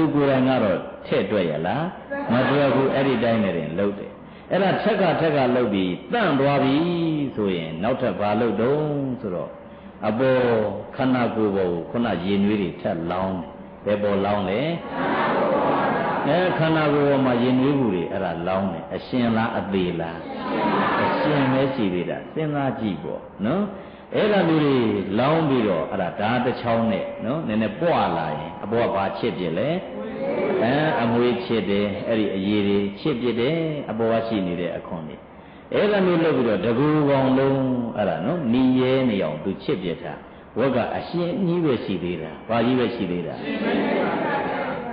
သူကိုယ်တိုင်ကတော့ထဲ့တွက်ရလားမတွက်ဘူးအဲ့ဒီတိုင်းနဲ့တင်လှုပ်တယ်အဲ့ဒါထက်ကထက်ကလှုပ်ပြီးတန့်သွားပြီဆိုရင်နောက်ထပ်ဘာလှုပ်တုံးဆိုတော့အပေါ်ခန္ဓာကိုယ်ပေါ်ကိုခုနရေနွေးတွေထက်လောင်းတယ်ဘယ်ပေါ်လောင်းလဲအဲခန္ဓာကိုယ်ပေါ်မှာရေနွေးဘူးတွေအဲ့ဒါလောင်းတယ်အရှင်လားအသေးလားအရှင်ပဲရှိသေးတာစဉ်းစားကြည့်ပေါ့နော် အဲ့ဒါမျိုးတွေလောင်းပြီးတော့အဲ့ဒါဓာတ်တစ်ချောင်းနဲ့နော်နည်းနည်းပွာလာရင်အပေါ်ကဘာချစ်ပြလဲအဲအမွေးချစ်တယ်အဲ့ဒီအရေးတွေချစ်ပြတယ်အပေါ်ကရှိနေတဲ့အခွန်တွေအဲ့ဒါမျိုးလုပ်ပြီးတော့တကူကောင်လုံးအဲ့ဒါနော်နီရဲနေအောင်သူချစ်ပြတာဝက်ကအရှင်ကြီးပဲရှိသေးတာဘာကြီးပဲရှိသေးတာ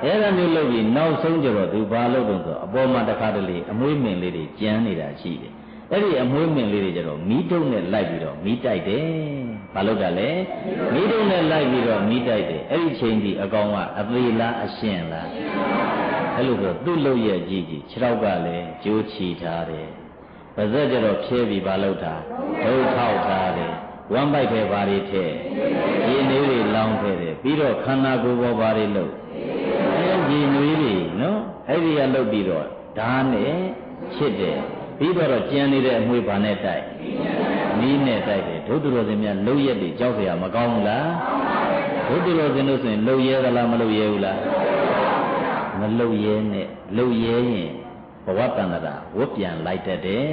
အဲ့ဒါမျိုးလုပ်ပြီးနောက်ဆုံးကျတော့သူဘာလုပ်တော့ဆိုအပေါ်မှာတစ်ခါတလေအမွေးမင်လေးတွေကျန်းနေတာရှိတယ် အဲ့ဒီအမွေးမင်လေးတွေကျတော့မီးတုံးနဲ့လိုက်ပြီးတော့မီးတိုက်တယ်။ဘာလို့ကလဲ။မီးတုံးနဲ့လိုက်ပြီးတော့မီးတိုက်တယ်။အဲ့ဒီချိန်ဒီအကောင်ကအသေးလားအရှင်လား။အဲ့လိုဆိုသူ့လုပ်ရဲ့ကြီးကြီးခြေထောက်ကလည်းကြိုးချီထားတယ်။ပါဇက်ကျတော့ဖြဲပြီးဘာလုပ်တာဒုထောက်ထားတယ်။ဝမ်းပိုက်ထဲဘာတွေထဲရေနွေးတွေလောင်းထဲတယ်ပြီးတော့ခန္ဓာကိုယ်ပေါ်ဘာတွေလုပ်အဲရေနွေးတွေနော်အဲ့ဒီကလုပ်ပြီးတော့ဓာတ်နဲ့ချစ်တယ် ပြီးတော့ကြံနေတဲ့အမွေဘာနဲ့တိုက်မီးနဲ့တိုက်တယ်ဒုတိယစင်များလှုပ်ရက်တွေကြောက်เสียမကောင်းဘူးလားဒုတိယစင်လို့ဆိုရင်လှုပ်ရဲသလားမလှုပ်ရဲဘူးလားမလှုပ်ရဲနဲ့လှုပ်ရဲရင်ဘဝတန္တရာဝတ်ပြန်လိုက်တတ်တယ်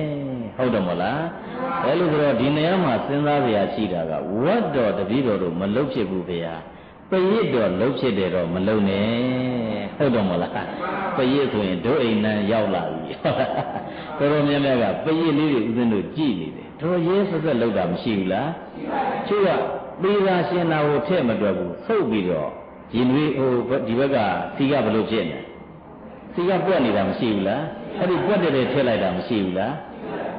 ဟုတ်တယ်မလားအဲလိုဆိုတော့ဒီနေရာမှာစဉ်းစားစရာရှိတာကဝတ်တော်တပည့်တော်တို့မလှုပ်ဖြစ်ဘူးဗျာ ပရိတ်တော်လှုပ်ဖြစ်တယ်တော့မလှုပ်နဲ့ဟုတ်တယ်မလားပရိတ်ဆိုရင်ဒုအိမ်နံရောက်လာပြီတော်တော်များများကပရိတ်လေးတွေဥစဉ်တို့ကြည်နေတယ်တော်ရဲဆက်ဆက်လှုပ်တာမရှိဘူးလားရှိပါဘူးချို့ကသေသာရှင်နာကိုထည့်မတွက်ဘူးဆုပ်ပြီးတော့ရင်တွေးဟိုဒီဘက်ကစီကဘလို့ဖြစ်နေစီကပွက်နေတာမရှိဘူးလားအဲ့ဒီပွက်တဲ့ထည့်လိုက်တာမရှိဘူးလား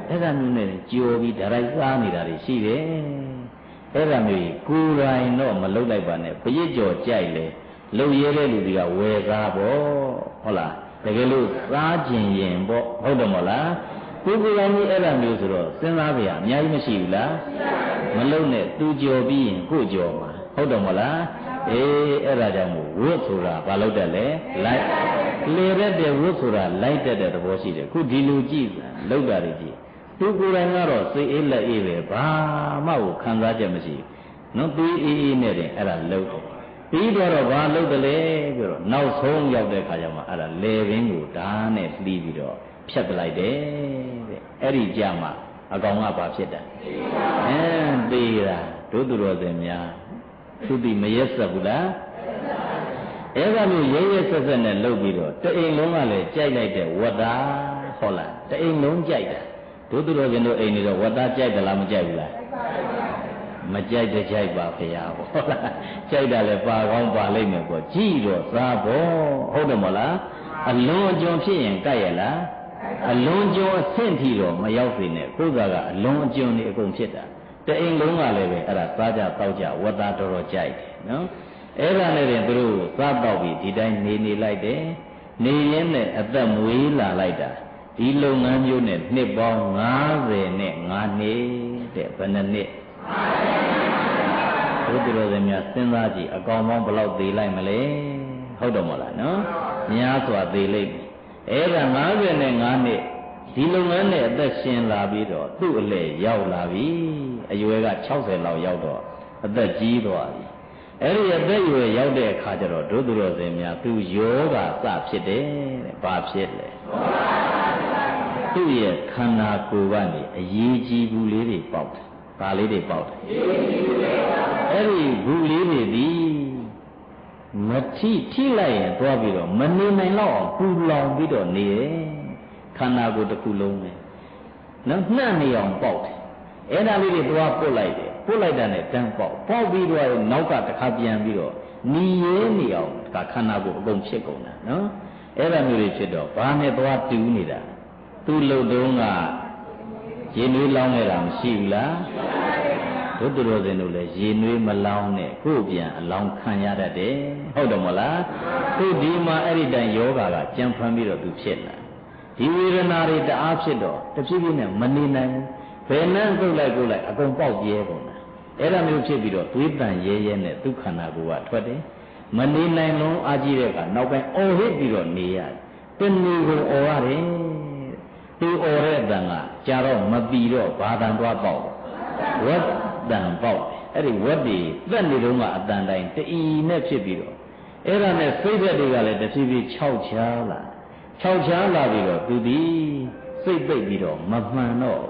အဲ့ဒါမျိုးနဲ့ကြော်ပြီးဓာရိုက်စားနေတာတွေရှိတယ် အဲ့ဒါမျိုးကိုယ်တိုင်တော့မလှုပ်လိုက်ပါနဲ့ပရိတ်ကြော်ကြိုက်လေလှုပ်ရဲတဲ့လူတွေကဝယ်သားပေါ့ဟုတ်လားတကယ်လို့စားကျင်ရင်ပေါ့ဟုတ်တယ်မဟုတ်လားကိုယ်ကိုယ်တိုင်ကြီးအဲ့ဒါမျိုးဆိုတော့စဉ်းစားကြရအများကြီးမရှိဘူးလားမလုံနဲ့သူကြော်ပြီးရင်ကိုယ်ကြော်မှာဟုတ်တယ်မဟုတ်လားအေးအဲ့ဒါကြောင့်မို့ဝတ်ဆိုတာဘာလို့တက်လဲလိုက်လေရက်တဲ့ဝတ်ဆိုတာလိုက်တက်တဲ့သဘောရှိတယ်ခုဒီလူကြည့်လောက်တာတွေကြည့် သူကိုယ်တိုင်ကတော့စိတ်အေးလက်အေးပဲဘာမှကိုခံစားချက်မရှိဘူးနော်သူအေးအေးနဲ့တင်အဲ့ဒါလောက်တယ်ပြီးတော့တော့ဘာလုပ်တယ်လဲပြီးတော့နောက်ဆုံးရောက်တဲ့ခါကျမှအဲ့ဒါလေပင်ကိုဓာတ်နဲ့လှီးပြီးတော့ဖြတ်ပလိုက်တယ်တဲ့အဲ့ဒီကြမှာအကောင်ကဘာဖြစ်တာအဲသေးတာဒုသူတော်စင်များသူတိမရက်ဆက်ဘူးလားအဲ့ဒါမျိုးရဲရဲဆက်ဆက်နဲ့လုပ်ပြီးတော့တအိမ်လုံးကလည်းကြိုက်လိုက်တဲ့ဝတ္တာဟုတ်လားတအိမ်လုံးကြိုက်တာ ဒုသူတော်စင်တို့အိမ်နေတော့ဝတ္တာကြိုက်သလားမကြိုက်ဘူးလားမကြိုက်တဲ့ကြိုက်ပါဖေရဟုတ်လားကြိုက်တာလည်းပါကောင်းပါလိမ့်မယ်ပေါ့ကြည့်တော့စားဖို့ဟုတ်တယ်မလားအလွန်အကျွံဖြစ်ရင်ကြိုက်ရလားအလွန်ကျွံအဆင့်ထိတော့မရောက်စေနဲ့ကိုယ်ကအလွန်အကျွံနေအကုန်ဖြစ်တာတအိမ်လုံးကလည်းပဲအဲ့ဒါစားကြတောက်ကြဝတ်သားတော်တော်ကြိုက်တယ်နော်အဲ့ဒါနဲ့တင်သူတို့စားတော့ပြီးဒီတိုင်းနေနေလိုက်တယ်နေရင်းနဲ့အသက်မွေးလာလိုက်တာ ဒီလုပ်ငန်းမျိုးနဲ့နှစ်ပေါင်း90နဲ့9နှစ်တဲ့ဘယ်နှစ်နှစ်ဘုဒ္ဓရောသမ ्या စဉ်းစားကြည့်အကောင်ပေါင်းဘယ်လောက်သေးလိုက်မလဲဟုတ်တော့မလားနော်များစွာသေးလိမ့်မယ်အဲ့ဒါ95နှစ်ဒီလုပ်ငန်းနဲ့အသက်ရှင်လာပြီးတော့သူ့အလေရောက်လာပြီအရွယ်က60လောက်ရောက်တော့အသက်ကြီးသွားပြီအဲ့ဒီအသက်အရွယ်ရောက်တဲ့အခါကျတော့ဒုသူတော်စင်များသူယောဂစဖြစ်တယ်တဲ့ဘာဖြစ်လဲ သူ့ရဲ့ခန္ဓာကိုယ်ကနေအရေးကြီးဘူးလေးတွေပေါက်တယ်ဒါလေးတွေပေါက်တယ်အဲ့ဒီဘူးလေးတွေဒီမထိထိလိုက်ရင်တွားပြီးတော့မနေနိုင်တော့အောင်ပူလောင်ပြီးတော့နေရဲ့ခန္ဓာကိုယ်တစ်ခုလုံးပဲနော်နှံ့နေအောင်ပေါက်တယ်အဲ့ဒါလေးတွေတွားပုတ်လိုက်တယ်ပုတ်လိုက်တာနဲ့တန်းပေါက်ပေါက်ပြီးတော့နောက်ကတစ်ခါပြန်ပြီးတော့နီရဲနေအောင်ဒါခန္ဓာကိုယ်အကုန်ဖြစ်ကုန်တာနော်အဲ့ဒါမျိုးတွေဖြစ်တော့ဘာနဲ့သွားတူးနေတာ သူ့လုံတုံးကရေနွေးလောင်းနေတာမရှိဘူးလားဒုတ္တရောစင်တို့လည်းရေနွေးမလောင်းနဲ့ကိုယ်ပြန်အလောင်းခံရတတ်တယ်ဟုတ်တယ်မလားသူဒီမှာအဲ့ဒီတိုင်ယောဂါကကြံဖန်ပြီးတော့သူဖြစ်လာဒီဝေဒနာတွေတအားဖြစ်တော့တဖြည်းဖြည်းနဲ့မနေနိုင်ဘူးဘယ်နှမ်းကုတ်လိုက်ကုတ်လိုက်အကုန်ပေါက်ပြဲကုန်တာအဲ့ဒါမျိုးဖြစ်ပြီးတော့သွေးတန်ရဲရဲနဲ့ဒုက္ခနာကိုကထွက်တယ်မနေနိုင်လုံးအားကြီးတဲ့အခါနောက်ပိုင်းအော်ဟစ်ပြီးတော့နေရတယ်တဏီကိုအော်ရတယ် သူအော်တဲ့အတန်ကကြာတော့မပီတော့ဘာတန်သွားပေါက်ဝတ်တန်ပေါက်အဲ့ဒီဝတ်ဒီသက်နေတော့ကအတန်တိုင်းတအီနဲ့ဖြစ်ပြီးတော့အဲ့ဒါနဲ့စိတ်သက်တွေကလည်းတဖြည်းဖြည်းခြောက်ချားလာခြောက်ချားလာပြီးတော့သူဒီစိတ်ပိတ်ပြီးတော့မမှန်တော့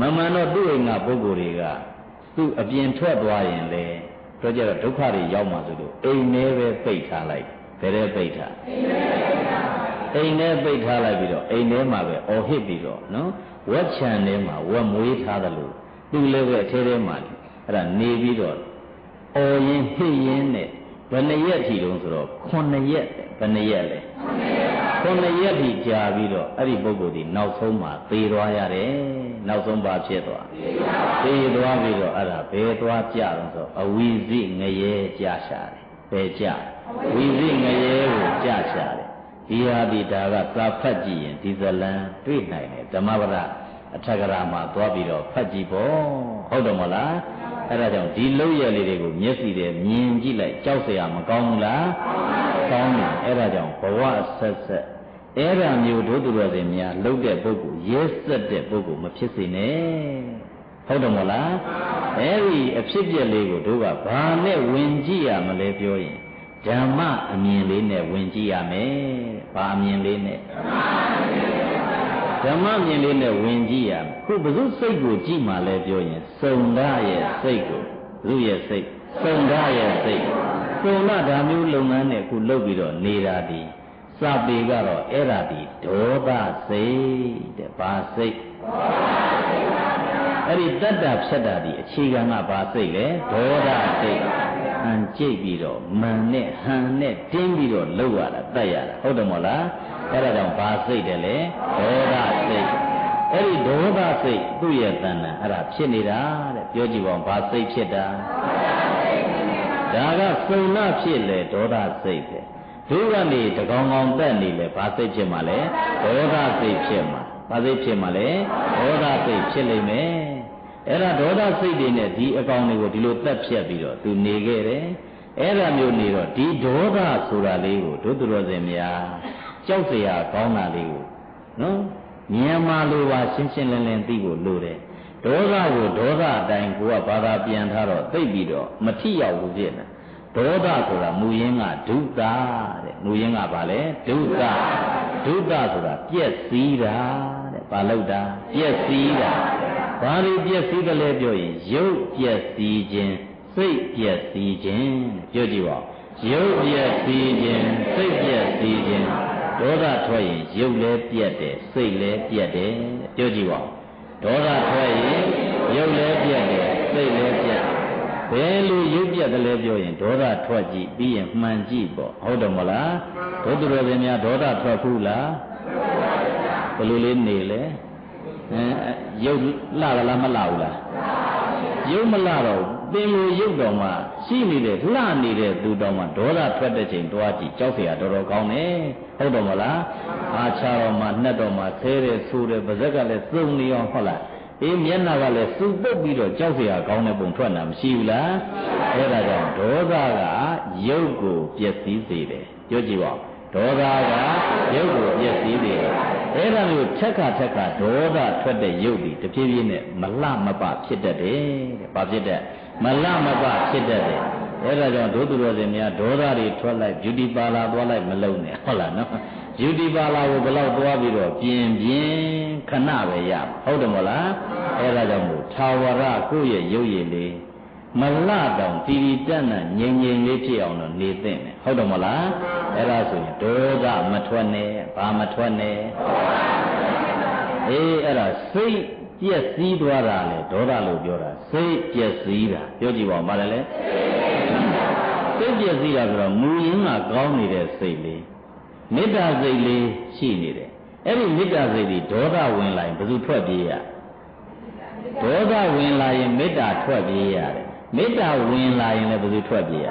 မမှန်တော့သူ့အိမ်ကပုဂ္ဂိုလ်တွေကသူ့အပြင်ထွက်သွားရင်လေတို့ကြတော့ဒုက္ခတွေရောက်မှဆိုလို့အိမ်ထဲပဲပိတ်ထားလိုက်ဘယ်ထဲပိတ်ထားအိမ်ထဲ ပိတ်ထားလိုက်ပြီးတော့အိမ်ထဲမှာပဲအော်ဟစ်ပြီးတော့နော်ဝက်ချံထဲမှာဝက်မွေးထားတယ်လို့သူလည်းပဲအထဲထဲမှာအဲ့ဒါနေပြီးတော့အော်ရင်ဟစ်ရင်နဲ့ဘယ်နှရက်ထီတုံးဆိုတော့9ရက်ဘယ်နှရက်လဲ9ရက်ထီကြာပြီးတော့အဲ့ဒီပုဂ္ဂိုလ်ဒီနောက်ဆုံးမှာသေသွားရတယ်နောက်ဆုံးပါဖြစ်သွားသေသွားပြီးတော့အဲ့ဒါဘယ်သွားကြတော့ဆိုအဝိဇိငရဲကြာရှာတယ်ဘယ်ကြဝိဇိငရဲကိုကြာရှာတယ် ဒီဟာဒီဒါကသာဖတ်ကြည့်ရင်ဒီဇလံတွေ့နိုင်တယ်ဓမ္မပဒအထက်ကရာမှာသွားပြီးတော့ဖတ်ကြည့်ပေါ့ဟုတ်တယ်မဟုတ်လားအဲ့ဒါကြောင့်ဒီလုံရလေးတွေကိုမျက်စိနဲ့မြင်ကြည့်လိုက်ကြောက်เสียမကောင်းဘူးလားကောင်းတယ်အဲ့ဒါကြောင့်ဘဝဆက်ဆက်အဲ့ဒါမျိုးတို့သူတော်စင်များလှုပ်တဲ့ပုဂ္ဂိုလ်ရဲစက်တဲ့ပုဂ္ဂိုလ်မဖြစ်စေနဲ့ဟုတ်တယ်မဟုတ်လားအဲ့ဒီအဖြစ်ပြက်လေးကိုတို့ကဘာနဲ့ဝင်ကြည့်ရမလဲပြောရင် ဓမ္မအမြင်လေးနဲ့ဝင်ကြည့်ရမယ်ဘာအမြင်လေးနဲ့ဓမ္မမြင်လေးနဲ့ဝင်ကြည့်ရမယ်ခုဘု து စိတ်ကိုကြည့်မှလဲပြောရင်စုံဓာရဲ့စိတ်ကိုဘု து ရဲ့စိတ်စုံဓာရဲ့စိတ်စုံဓာဒါမျိုးလုပ်ငန်းနဲ့ခုလုပ်ပြီးတော့နေတာဒီစပေကတော့အဲ့ဒါဒီဒေါသစိတ်တဲ့ဘာစိတ် အဲ့ဒီတတ္တဖြတ်တာဒီအခြေခံကဘာစိတ်လဲဒေါသစိတ်ဟန်ကြိတ်ပြီးတော့မန်နဲ့ဟန်နဲ့တင်းပြီးတော့လှုပ်ရတာတတ်ရတာဟုတ်တယ်မို့လားအဲ့ဒါကြောင့်ဘာစိတ်တယ်လဲဒေါသစိတ်အဲ့ဒီဒေါသစိတ်သူ့ရဲ့တဏ္ဍာအဲ့ဒါဖြစ်နေတာတဲ့ပြောကြည့်ပါဦးဘာစိတ်ဖြစ်တာဒါကစုံနာဖြစ်လေဒေါသစိတ်ပဲဒုကနေတကောင်ကောင်တက်နေလေဘာစိတ်ဖြစ်မှာလဲဒေါသစိတ်ဖြစ်မှာဘာစိတ်ဖြစ်မှာလဲဒေါသစိတ်ဖြစ်လိမ့်မယ် အဲ့ဒါဒေါသစိတ်တွေနဲ့ဒီအကောင်တွေကိုဒီလိုတက်ဖြတ်ပြီးတော့သူနေခဲ့တယ်အဲ့ဒါမျိုးနေတော့ဒီဒေါသဆိုတာလေးကိုဒုသူတော်စင်များကြောက်เสียကောင်းတာလေးကိုနော်မြန်မာလိုပါရှင်းရှင်းလင်းလင်းသိဖို့လိုတယ်ဒေါသကိုဒေါသအတိုင်းကိုကဘာသာပြန်ထားတော့သိပြီးတော့မထိရောက်ဘူးဖြစ်နေ ဒေါသဆိုတာမူရင်းကဒုတာတဲ့မူရင်းကဘာလဲဒုတာဒုတာဆိုတာပြက်စီးတာတဲ့ဘာလို့တာပြက်စီးတာဘာလို့ပြက်စီးတယ်လဲပြောရင်ရုပ်ပြက်စီးခြင်းစိတ်ပြက်စီးခြင်းပြောကြည့်ပါရုပ်ပြက်စီးခြင်းစိတ်ပြက်စီးခြင်းဒေါသထွက်ရင်ရုပ်လည်းပြက်တယ်စိတ်လည်းပြက်တယ်ပြောကြည့်ပါဒေါသထွက်ရင်ရုပ်လည်းပြက်တယ်စိတ်လည်းပြက် ဘယ်လိုရုပ်ပြက်တယ်လဲပြောရင်ဒေါသထွက်ကြည့်ပြီးရင်မှန်ကြည့်ပေါ့ဟုတ်တယ်မလားဒုသူတော်စင်များဒေါသထွက်ဘူးလားဘယ်လိုလေးနေလဲအဲရုပ်လှလားမလှဘူးလားရုပ်မလှတော့ပင်လိုရုပ်တော်မှာရှိနေတဲ့လှနေတဲ့သူတော်မှာဒေါသထွက်တဲ့ချိန်တွားကြည့်ကြောက်เสียတော်တော်ကောင်းတယ်ဟုတ်တယ်မလားအာချတော်မှာနှက်တော်မှာဆဲတယ်ဆိုတယ်ပါဇက်ကလည်းသုံးနေအောင်ဟုတ်လား အေးမျက်နှာကလည်းစူပုတ်ပြီးတော့ကြောက်စရာကောင်းတဲ့ပုံထွက်လာမရှိဘူးလားအဲ့ဒါကြောင့်ဒေါသကရုပ်ကိုပျက်စီးစေတယ်ကြိုးကြည့်ပါဒေါသကရုပ်ကိုပျက်စီးစေတယ်အဲ့ဒါမျိုးထက်ခါထက်ခါဒေါသထွက်တဲ့ရုပ်ဒီတဖြည်းဖြည်းနဲ့မလမပဖြစ်တတ်တယ်တဲ့ဘာဖြစ်တတ်မလမပဖြစ်တတ်တယ်အဲ့ဒါကြောင့်ဒုသူတော်စင်များဒေါသတွေထွက်လိုက်ဂျူတီပါလာသွားလိုက်မလုံနဲ့ဟုတ်လားနော်ဂျူတီပါလာကိုဘလောက်သွားပြီးတော့ပြင်းပြင်း ခဏပဲရဟုတ်တယ်မဟုတ်လား။အဲ့ဒါကြောင့်မို့သာဝရကိုယ့်ရဲ့ရုပ်ရည်လေးမလှတောင်တီတီတက်နဲ့ငြိမ်ငြိမ်လေးဖြစ်အောင်တော့နေသင့်တယ်ဟုတ်တယ်မလားအဲ့ဒါဆိုရင်ဒေါသမထွက်နဲ့ဘာမထွက်နဲ့အေးအဲ့ဒါစိတ်ပြက်စီးသွားတာလေဒေါသလို့ပြောတာစိတ်ပြက်စီးတာပြောကြည့်ပါဦးဗါလဲလေစိတ်ပြက်စီးတာဆိုတော့မူရင်းကကောင်းနေတဲ့စိတ်လေးမေတ္တာစိတ်လေးရှိနေတယ် အဲ့ဒီမေတ္တာစိတ်ဒီဒေါသဝင်လာရင်ဘယ်သူထွက်ပြေးရဒေါသဝင်လာရင်မေတ္တာထွက်ပြေးရတယ်မေတ္တာဝင်လာရင်လည်းဘယ်သူထွက်ပြေးရ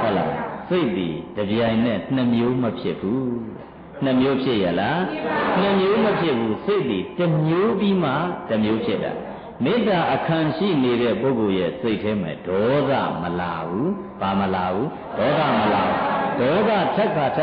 ဟုတ်လားစိတ်ဒီတပြိုင်နဲ့နှစ်မျိုးမဖြစ်ဘူးနှစ်မျိုးဖြစ်ရလားနှစ်မျိုးမဖြစ်ဘူးစိတ်ဒီတစ်မျိုးပြီးမှတစ်မျိုးဖြစ်တာမေတ္တာအခမ်းရှိနေတဲ့ပုဂ္ဂိုလ်ရဲ့စိတ်ထဲမှာဒေါသမလာဘူးဘာမလာဘူးဒေါသမလာဘူးဒေါသထက်ခါထက်